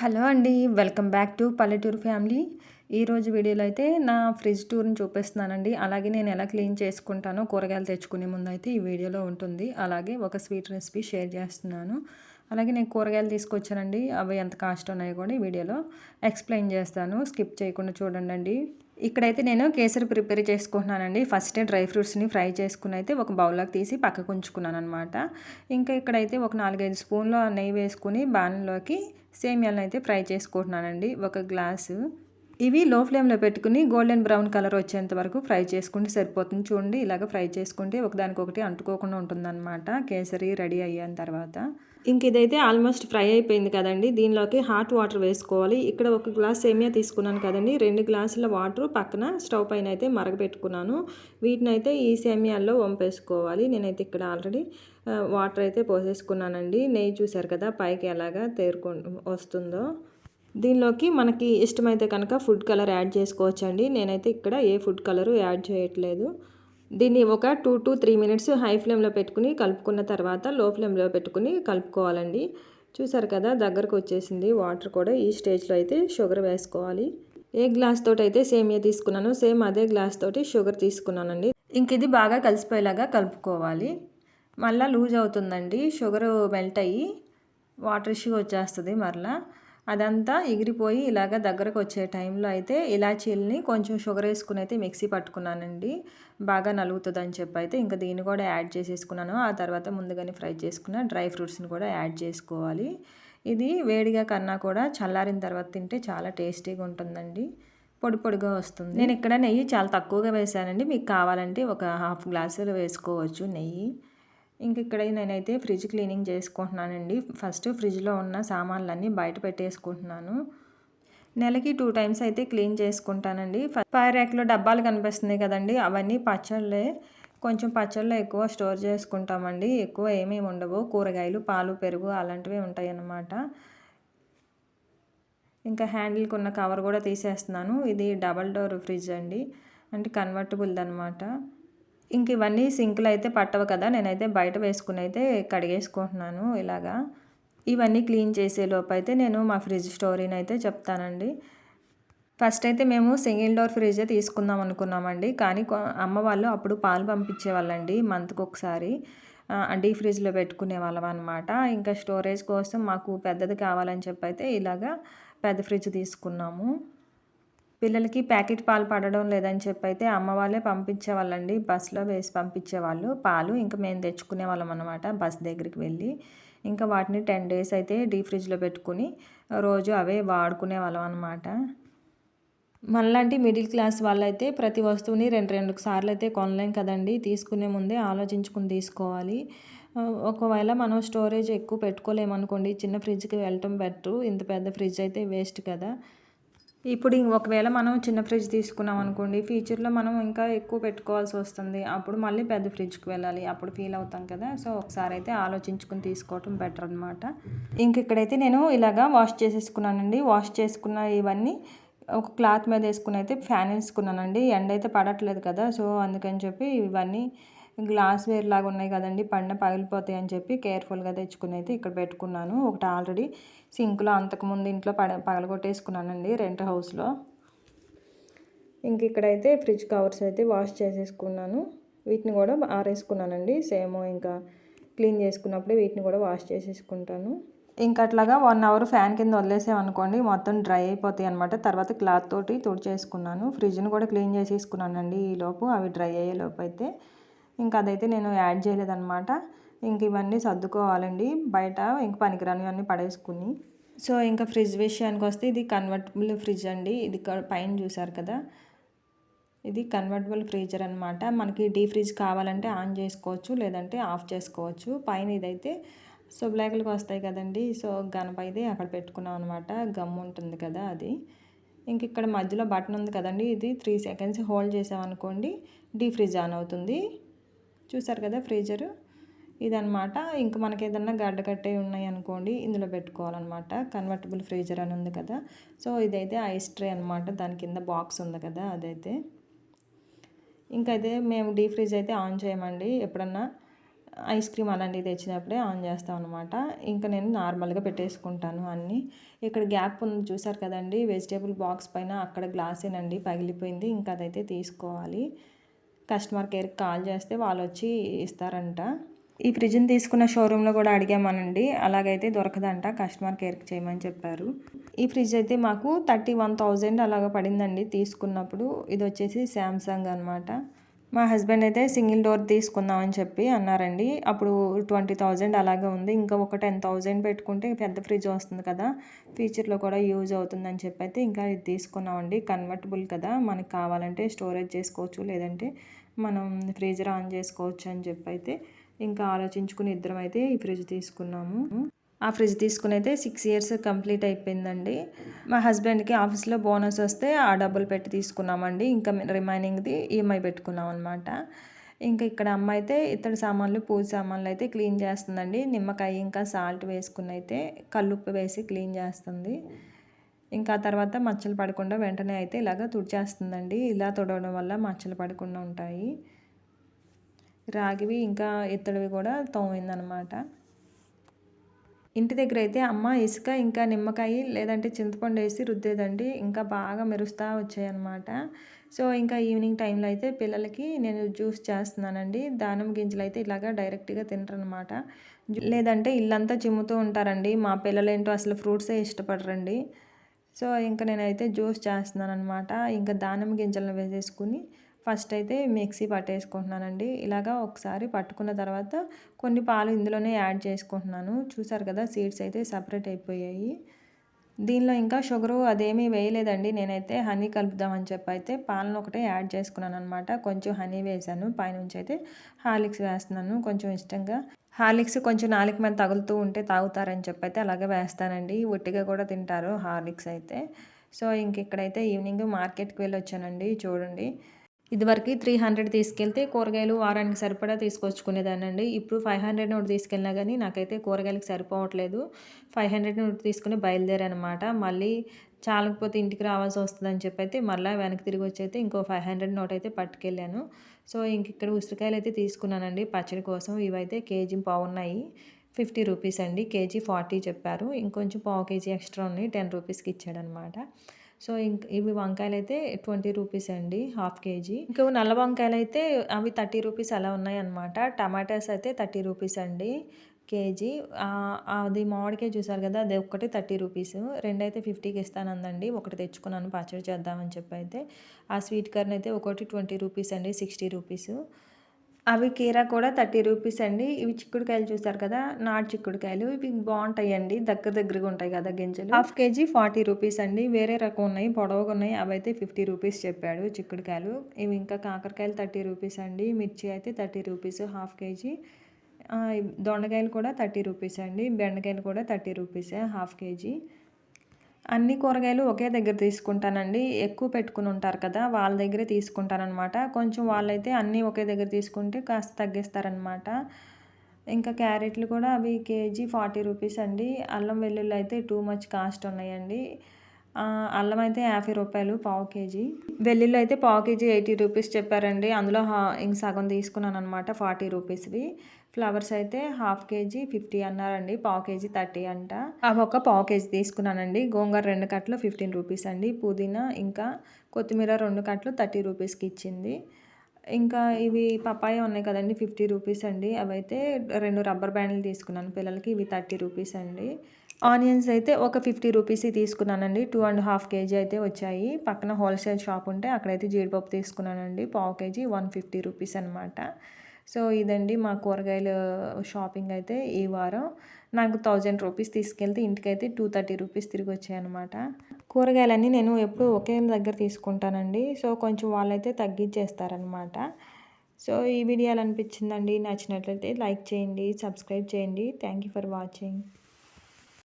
Hello అండి welcome back to పల్లెటూరు family. ఈరోజు వీడియోలో అయితే నా ఫ్రిడ్జ్ టూర్ని చూపిస్తున్నానండి. అలాగే నేను ఎలా క్లీన్ చేసుకుంటానో కూరగాయలు తెచ్చుకునే ముందు అయితే ఈ వీడియోలో ఉంటుంది. అలాగే ఒక స్వీట్ రెసిపీ షేర్ చేస్తున్నాను. అలాగే నేను కూరగాయలు తీసుకొచ్చానండి. అవి ఎంత కాస్ట్ ఉన్నాయో కూడా ఈ వీడియోలో ఎక్స్ప్లెయిన్ చేస్తాను. స్కిప్ చేయకుండా చూడండి ఇక్కడైతే నేను కేసరి ప్రిపేర్ చేసుకుంటున్నానండి. ఫస్ట్ డ్రై ఫ్రూట్స్ని ఫ్రై చేసుకుని అయితే ఒక బౌల్లోకి తీసి పక్కకు ఉంచుకున్నాను అనమాట ఇంకా ఇక్కడైతే ఒక నాలుగైదు స్పూన్లు నెయ్యి వేసుకుని బాణంలోకి సేమియాలను అయితే ఫ్రై చేసుకుంటున్నానండి. ఒక గ్లాసు. ఇవి లో ఫ్లేమ్లో పెట్టుకుని గోల్డెన్ బ్రౌన్ కలర్ వచ్చేంత వరకు ఫ్రై చేసుకుంటే సరిపోతుంది. చూడండి ఇలాగ ఫ్రై చేసుకుంటే ఒకదానికొకటి అంటుకోకుండా ఉంటుందన్నమాట. కేసరి రెడీ అయ్యాన తర్వాత. ఇంక ఇదైతే ఆల్మోస్ట్ ఫ్రై అయిపోయింది కదండి. దీనిలోకి హాట్ వాటర్ వేసుకోవాలి. ఇక్కడ ఒక గ్లాస్ సేమియా తీసుకున్నాను కదండి. రెండు గ్లాసుల వాటర్ పక్కన స్టవ్ పైన అయితే మరగపెట్టుకున్నాను. వీటిని అయితే ఈ సేమియాల్లో వంపేసుకోవాలి. నేనైతే ఇక్కడ ఆల్రెడీ వాటర్ అయితే పోసేసుకున్నానండి. నెయ్యి చూశారు కదా పైకి ఎలాగా తేరుకు వస్తుందో. దీనిలోకి మనకి ఇష్టమైతే కనుక ఫుడ్ కలర్ యాడ్ చేసుకోవచ్చండి. నేనైతే ఇక్కడ ఏ ఫుడ్ కలరు యాడ్ చేయట్లేదు. దీన్ని ఒక two to three minutes high ఫ్లేమ్లో పెట్టుకుని కలుపుకున్న తర్వాత లో ఫ్లేమ్లో పెట్టుకుని కలుపుకోవాలండి. చూసారు కదా దగ్గరకు వచ్చేసింది వాటర్ కూడా. ఈ స్టేజ్లో అయితే షుగర్ వేసుకోవాలి. ఏ గ్లాస్ తోటి అయితే సేమియా తీసుకున్నానో సేమ్ అదే గ్లాస్ తోటి షుగర్ తీసుకున్నానండి. ఇంక ఇది బాగా కలిసిపోయేలాగా కలుపుకోవాలి. మళ్ళీ లూజ్ అవుతుందండి. షుగర్ మెల్ట్ అయ్యి వాటర్ ఇష్యూ వచ్చేస్తుంది మరలా. అదంతా ఎగిరిపోయి ఇలాగ దగ్గరకు వచ్చే టైంలో అయితే ఇలాచీల్ని కొంచెం షుగర్ వేసుకుని అయితే మిక్సీ పట్టుకున్నానండి. బాగా నలుగుతుందని చెప్పి అయితే ఇంకా దీన్ని కూడా యాడ్ చేసేసుకున్నాను. ఆ తర్వాత ముందుగానే ఫ్రై చేసుకున్న డ్రై ఫ్రూట్స్ని కూడా యాడ్ చేసుకోవాలి. ఇది వేడిగా కన్నా కూడా చల్లారిన తర్వాత తింటే చాలా టేస్టీగా ఉంటుందండి. పొడి పొడిగా వస్తుంది. నేను ఇక్కడ నెయ్యి చాలా తక్కువగా వేసానండి. మీకు కావాలంటే ఒక హాఫ్ గ్లాసులు వేసుకోవచ్చు నెయ్యి. ఇంక ఇక్కడ నేనైతే ఫ్రిడ్జ్ క్లీనింగ్ చేసుకుంటున్నానండి. ఫస్ట్ ఫ్రిడ్జ్లో ఉన్న సామాన్లన్నీ బయట పెట్టేసుకుంటున్నాను. నెలకి టూ టైమ్స్ అయితే క్లీన్ చేసుకుంటానండి. ఫైర్ ర్యాక్లో డబ్బాలు కనిపిస్తున్నాయి కదండి అవన్నీ పచ్చళ్ళే. కొంచెం పచ్చళ్ళు ఎక్కువ స్టోర్ చేసుకుంటామండి. ఎక్కువ ఏమేమి ఉండవు. కూరగాయలు పాలు పెరుగు అలాంటివి ఉంటాయి అన్నమాట ఇంకా హ్యాండిల్కి ఉన్న కవర్ కూడా తీసేస్తున్నాను. ఇది డబల్ డోర్ ఫ్రిడ్జ్ అండి. అంటే కన్వర్టబుల్ది అనమాట ఇంక ఇవన్నీ సింకులు అయితే పట్టవు కదా నేనైతే బయట వేసుకుని అయితే కడిగేసుకుంటున్నాను ఇలాగా. ఇవన్నీ క్లీన్ చేసే లోపు అయితే నేను మా ఫ్రిడ్జ్ స్టోరీని అయితే చెప్తానండి. ఫస్ట్ అయితే మేము సింగిల్ డోర్ ఫ్రిడ్జే తీసుకుందాం అనుకున్నామండి కానీ అమ్మ వాళ్ళు అప్పుడు పాలు పంపించేవాళ్ళండి మంత్కి ఒకసారి డీ ఫ్రిడ్జ్లో పెట్టుకునే వాళ్ళం అనమాట ఇంకా స్టోరేజ్ కోసం మాకు పెద్దది కావాలని చెప్పి అయితే ఇలాగా పెద్ద ఫ్రిడ్జ్ తీసుకున్నాము. పిల్లలకి ప్యాకెట్ పాలు పడడం లేదని చెప్పి అయితే అమ్మ వాళ్ళే పంపించేవాళ్ళండి. బస్సులో వేసి పంపించేవాళ్ళు. పాలు ఇంకా మేము తెచ్చుకునే వాళ్ళం అనమాట బస్ దగ్గరికి వెళ్ళి ఇంకా వాటిని టెన్ డేస్ అయితే డీ ఫ్రిడ్జ్లో పెట్టుకుని రోజు అవే వాడుకునే వాళ్ళం అనమాట మనలాంటి మిడిల్ క్లాస్ వాళ్ళైతే ప్రతి వస్తువుని రెండు రెండు సార్లు అయితే కొనలేం కదండి. తీసుకునే ముందే ఆలోచించుకుని తీసుకోవాలి. ఒకవేళ మనం స్టోరేజ్ ఎక్కువ పెట్టుకోలేమనుకోండి చిన్న ఫ్రిడ్జ్కి వెళ్ళటం బెటర్. ఇంత పెద్ద ఫ్రిడ్జ్ అయితే వేస్ట్ కదా. ఇప్పుడు ఒకవేళ మనం చిన్న ఫ్రిడ్జ్ తీసుకున్నాం అనుకోండి ఫ్యూచర్లో మనం ఇంకా ఎక్కువ పెట్టుకోవాల్సి వస్తుంది. అప్పుడు మళ్ళీ పెద్ద ఫ్రిడ్జ్కి వెళ్ళాలి. అప్పుడు ఫీల్ అవుతాం కదా. సో ఒకసారి అయితే ఆలోచించుకుని తీసుకోవటం బెటర్ అనమాట ఇంక ఇక్కడైతే నేను ఇలాగా వాష్ చేసేసుకున్నానండి. వాష్ చేసుకున్న ఇవన్నీ ఒక క్లాత్ మీద వేసుకుని అయితే ఫ్యాన్ వేసుకున్నానండి. ఎండ అయితే పడట్లేదు కదా. సో అందుకని చెప్పి ఇవన్నీ గ్లాస్ వేర్ లాగా ఉన్నాయి కదండి పడిన పగిలిపోతాయి అని చెప్పి కేర్ఫుల్గా తెచ్చుకుని అయితే ఇక్కడ పెట్టుకున్నాను. ఒకటి ఆల్రెడీ సింక్లో అంతకుముందు ఇంట్లో పడ పగలగొట్టేసుకున్నానండి రెంట్ హౌస్లో ఇంక ఇక్కడైతే ఫ్రిడ్జ్ కవర్స్ అయితే వాష్ చేసేసుకున్నాను. వీటిని కూడా ఆరేసుకున్నానండి సేమ్ ఇంకా క్లీన్ చేసుకున్నప్పుడు వీటిని కూడా వాష్ చేసేసుకుంటాను. ఇంకా అట్లాగా వన్ అవర్ ఫ్యాన్ కింద వదిలేసామనుకోండి మొత్తం డ్రై అయిపోతాయి అనమాట తర్వాత క్లాత్ తోటి తుడిచేసుకున్నాను. ఫ్రిడ్జ్ని కూడా క్లీన్ చేసేసుకున్నానండి ఈలోపు అవి డ్రై అయ్యే లోపు అయితే. ఇంకా అదైతే నేను యాడ్ చేయలేదన్నమాట. ఇంక ఇవన్నీ సర్దుకోవాలండి. బయట ఇంక పనికిరానివన్నీ పడేసుకుని. సో ఇంకా ఫ్రిడ్జ్ విషయానికి వస్తే ఇది కన్వర్టబుల్ ఫ్రిడ్జ్ అండి. ఇది పైన చూసారు కదా? ఇది కన్వర్టబుల్ ఫ్రీజర్ అనమాట మనకి డీ ఫ్రిడ్జ్ కావాలంటే ఆన్ చేసుకోవచ్చు లేదంటే ఆఫ్ చేసుకోవచ్చు. పైన ఇదైతే సో బ్లాక్లకు వస్తాయి కదండి. సో గనపైది అక్కడ పెట్టుకున్నాం అనమాట గమ్ ఉంటుంది కదా అది. ఇంక ఇక్కడ మధ్యలో బటన్ ఉంది కదండి. ఇది త్రీ సెకండ్స్ హోల్డ్ చేసామనుకోండి డీ ఫ్రిడ్జ్ ఆన్ అవుతుంది. చూసారు కదా ఫ్రీజరు? ఇదనమాట ఇంక మనకి ఏదన్నా గడ్డ కట్టే ఉన్నాయి అనుకోండి ఇందులో పెట్టుకోవాలన్నమాట. కన్వర్టబుల్ ఫ్రీజర్ అని ఉంది కదా. సో ఇదైతే ఐస్ ట్రే అనమాట దాని కింద బాక్స్ ఉంది కదా అదైతే. ఇంకా అయితే మేము డీ ఫ్రిడ్జ్ అయితే ఆన్ చేయమండి. ఎప్పుడన్నా ఐస్ క్రీమ్ అలాంటివి తెచ్చినప్పుడే ఆన్ చేస్తాం అనమాట ఇంకా నేను నార్మల్గా పెట్టేసుకుంటాను అన్నీ. ఇక్కడ గ్యాప్ ఉంది చూసారు కదండి. వెజిటేబుల్ బాక్స్ పైన అక్కడ గ్లాసేనండి పగిలిపోయింది. ఇంకా అదైతే తీసుకోవాలి. కస్టమర్ కేర్కి కాల్ చేస్తే వాళ్ళు వచ్చి ఇస్తారంట. ఈ ఫ్రిడ్జ్ని తీసుకున్న షోరూంలో కూడా అడిగామనండి. అలాగైతే దొరకదంట కస్టమర్ కేర్కి చేయమని చెప్పారు. ఈ ఫ్రిడ్జ్ అయితే మాకు థర్టీ వన్ థౌజండ్ అలాగ పడిందండి తీసుకున్నప్పుడు. ఇది వచ్చేసి శాంసంగ్ అనమాట మా హస్బెండ్ అయితే సింగిల్ డోర్ తీసుకుందామని చెప్పి అన్నారండి. అప్పుడు ట్వంటీ థౌజండ్ అలాగే ఉంది. ఇంకా ఒక టెన్ థౌజండ్ పెట్టుకుంటే పెద్ద ఫ్రిడ్జ్ వస్తుంది కదా. ఫ్యూచర్లో కూడా యూజ్ అవుతుందని చెప్పి అయితే ఇంకా ఇది తీసుకున్నామండి. కన్వర్టబుల్ కదా. మనకి కావాలంటే స్టోరేజ్ చేసుకోవచ్చు లేదంటే మనం ఫ్రీజర్ ఆన్ చేసుకోవచ్చు అని చెప్పి అయితే ఇంకా ఆలోచించుకుని ఇద్దరం అయితే ఈ ఫ్రిడ్జ్ తీసుకున్నాము. ఆ ఫ్రిడ్జ్ తీసుకుని అయితే సిక్స్ ఇయర్స్ కంప్లీట్ అయిపోయిందండి. మా హస్బెండ్కి ఆఫీస్లో బోనస్ వస్తే ఆ డబ్బులు పెట్టి తీసుకున్నామండి. ఇంకా రిమైనింగ్ది ఈఎంఐ పెట్టుకున్నాం అనమాట ఇంకా ఇక్కడ అమ్మ అయితే ఇతడి సామాన్లు పూజ సామాన్లు అయితే క్లీన్ చేస్తుందండి. నిమ్మకాయ ఇంకా సాల్ట్ వేసుకుని అయితే కల్లుప్పు వేసి క్లీన్ చేస్తుంది. ఇంకా తర్వాత మచ్చలు పడకుండా వెంటనే అయితే ఇలాగ తుడిచేస్తుందండి. ఇలా తుడవడం వల్ల మచ్చలు పడకుండా ఉంటాయి. రాగివి ఇంకా ఇత్తడివి కూడా తోమైందనమాట. ఇంటి దగ్గర అయితే అమ్మ ఇసుక ఇంకా నిమ్మకాయ లేదంటే చింతపండు వేసి రుద్దేదండి. ఇంకా బాగా మెరుస్తూ వచ్చాయన్నమాట సో ఇంకా ఈవినింగ్ టైంలో అయితే పిల్లలకి నేను జ్యూస్ చేస్తున్నానండి. దానం గింజలు అయితే ఇలాగా డైరెక్ట్గా తినరనమాట. లేదంటే ఇల్లంతా చిమ్ముతూ ఉంటారండి. మా పిల్లలు ఏంటో అసలు ఫ్రూట్సే ఇష్టపడరండి. సో ఇంకా నేనైతే జ్యూస్ చేస్తున్నాను అనమాట ఇంకా దానిమ్మ గింజలను వేసేసుకుని ఫస్ట్ అయితే మిక్సీ పట్టేసుకుంటున్నానండి. ఇలాగా ఒకసారి పట్టుకున్న తర్వాత కొన్ని పాలు ఇందులోనే యాడ్ చేసుకుంటున్నాను. చూసారు కదా సీడ్స్ అయితే సపరేట్ అయిపోయాయి. దీనిలో ఇంకా షుగరు అదేమీ వేయలేదండి. నేనైతే హనీ కలుపుదామని చెప్పి అయితే పాలను ఒకటే యాడ్ చేసుకున్నాను అనమాట కొంచెం హనీ వేసాను. పైనుంచి అయితే హార్లిక్స్ వేస్తున్నాను. కొంచెం ఇష్టంగా హార్లిక్స్ కొంచెం నాలుగు మీద తగులుతూ ఉంటే తాగుతారని చెప్పి అయితే అలాగే వేస్తానండి. ఒట్టిగా కూడా తింటారు హార్లిక్స్ అయితే. సో ఇంక ఇక్కడైతే ఈవినింగ్ మార్కెట్కి వెళ్ళి వచ్చానండి చూడండి. ఇదివరకు త్రీ హండ్రెడ్ తీసుకెళ్తే కూరగాయలు వారానికి సరిపడా తీసుకొచ్చుకునేదానండి ఇప్పుడు ఫైవ్ హండ్రెడ్ నోట్ తీసుకెళ్ళినా కానీ నాకైతే కూరగాయలకు సరిపోవట్లేదు. ఫైవ్ హండ్రెడ్ నోట్ తీసుకుని బయలుదేరనమాట. మళ్ళీ చాలకపోతే ఇంటికి రావాల్సి వస్తుందని చెప్పి అయితే మళ్ళీ వెనక్కి తిరిగి వచ్చి అయితే ఇంకో ఫైవ్ హండ్రెడ్ నోట్ అయితే పట్టుకెళ్ళాను. సో ఇంక ఇక్కడ ఉసిరికాయలు అయితే తీసుకున్నానండి. పచ్చడి కోసం ఇవైతే కేజీ పావున్నాయి. ఫిఫ్టీ రూపీస్ అండి. కేజీ ఫార్టీ చెప్పారు. ఇంకొంచెం పావు కేజీ ఎక్స్ట్రా ఉన్నాయి. టెన్ రూపీస్కి ఇచ్చాడనమాట. సో ఇంక ఇవి వంకాయలు అయితే ట్వంటీ రూపీస్ అండి హాఫ్ కేజీ. ఇంకా నల్ల వంకాయలు అయితే అవి థర్టీ రూపీస్ అలా ఉన్నాయి అనమాట టమాటాస్ అయితే థర్టీ రూపీస్ అండి కేజీ. అది మామిడికాయ చూసారు కదా అది ఒకటి థర్టీ రూపీస్. రెండైతే ఫిఫ్టీకి ఇస్తానందండి. ఒకటి తెచ్చుకున్నాను పచ్చడి చేద్దామని చెప్పి అయితే. ఆ స్వీట్ కార్న్ అయితే ఒకటి ట్వంటీ రూపీస్ అండి సిక్స్టీ రూపీస్. అవి కీరా కూడా థర్టీ రూపీస్ అండి. ఇవి చిక్కుడుకాయలు చూస్తారు కదా నాటు చిక్కుడుకాయలు. ఇవి బాగుంటాయి అండి దగ్గర దగ్గరగా ఉంటాయి కదా గింజలు. హాఫ్ కేజీ ఫార్టీ రూపీస్ అండి. వేరే రకం ఉన్నాయి పొడవుగా ఉన్నాయి. అవి అయితే ఫిఫ్టీ రూపీస్ చెప్పాడు చిక్కుడుకాయలు. ఇవి ఇంకా కాకరకాయలు థర్టీ రూపీస్ అండి. మిర్చి అయితే థర్టీ రూపీస్ హాఫ్ కేజీ. దొండకాయలు కూడా థర్టీ రూపీస్ అండి. బెండకాయలు కూడా థర్టీ రూపీసే హాఫ్ కేజీ. అన్ని కూరగాయలు ఒకే దగ్గర తీసుకుంటానండి. ఎక్కువ పెట్టుకుని ఉంటారు కదా వాళ్ళ దగ్గరే తీసుకుంటానమాట కొంచెం వాళ్ళైతే అన్నీ ఒకే దగ్గర తీసుకుంటే కాస్త తగ్గిస్తారనమాట ఇంకా క్యారెట్లు కూడా అవి కేజీ ఫార్టీ రూపీస్ అండి. అల్లం వెల్లుల్లి అయితే టూ మచ్ కాస్ట్ ఉన్నాయండి. అల్లం అయితే యాభై రూపాయలు పావు కేజీ. వెల్లుల్లి అయితే పావు కేజీ ఎయిటీ రూపీస్ చెప్పారండి. అందులో ఇంక సగం తీసుకున్నాను అనమాట ఫార్టీ రూపీస్వి ఫ్లవర్స్ అయితే హాఫ్ కేజీ ఫిఫ్టీ అన్నారండి పావు కేజీ థర్టీ అంట. అవి ఒక పావు కేజీ తీసుకున్నానండి. గోంగూర రెండు కట్టలు ఫిఫ్టీన్ రూపీస్ అండి. పుదీనా ఇంకా కొత్తిమీర రెండు కట్టలు థర్టీ రూపీస్కి ఇచ్చింది. ఇంకా ఇవి పపాయ ఉన్నాయి కదండి ఫిఫ్టీ రూపీస్ అండి. అవైతే రెండు రబ్బర్ బ్యాండ్లు తీసుకున్నాను పిల్లలకి ఇవి థర్టీ రూపీస్ అండి. ఆనియన్స్ అయితే ఒక ఫిఫ్టీ రూపీస్ తీసుకున్నానండి. టూ అండ్ హాఫ్ కేజీ అయితే వచ్చాయి. పక్కన హోల్సేల్ షాప్ ఉంటే అక్కడైతే జీడిపప్పు తీసుకున్నానండి. పావు కేజీ వన్ ఫిఫ్టీ రూపీస్ అనమాట సో ఇదండి మా కూరగాయలు షాపింగ్ అయితే ఈ వారం. నాకు థౌజండ్ రూపీస్ తీసుకెళ్తే ఇంటికైతే టూ థర్టీ రూపీస్ తిరిగి వచ్చాయన్నమాట కూరగాయలన్నీ నేను ఎప్పుడు ఒకే దగ్గర తీసుకుంటానండి. సో కొంచెం వాళ్ళైతే తగ్గించేస్తారనమాట సో ఈ వీడియోలు అనిపించిందండి. నచ్చినట్లయితే లైక్ చేయండి సబ్స్క్రైబ్ చేయండి. Thank you for watching.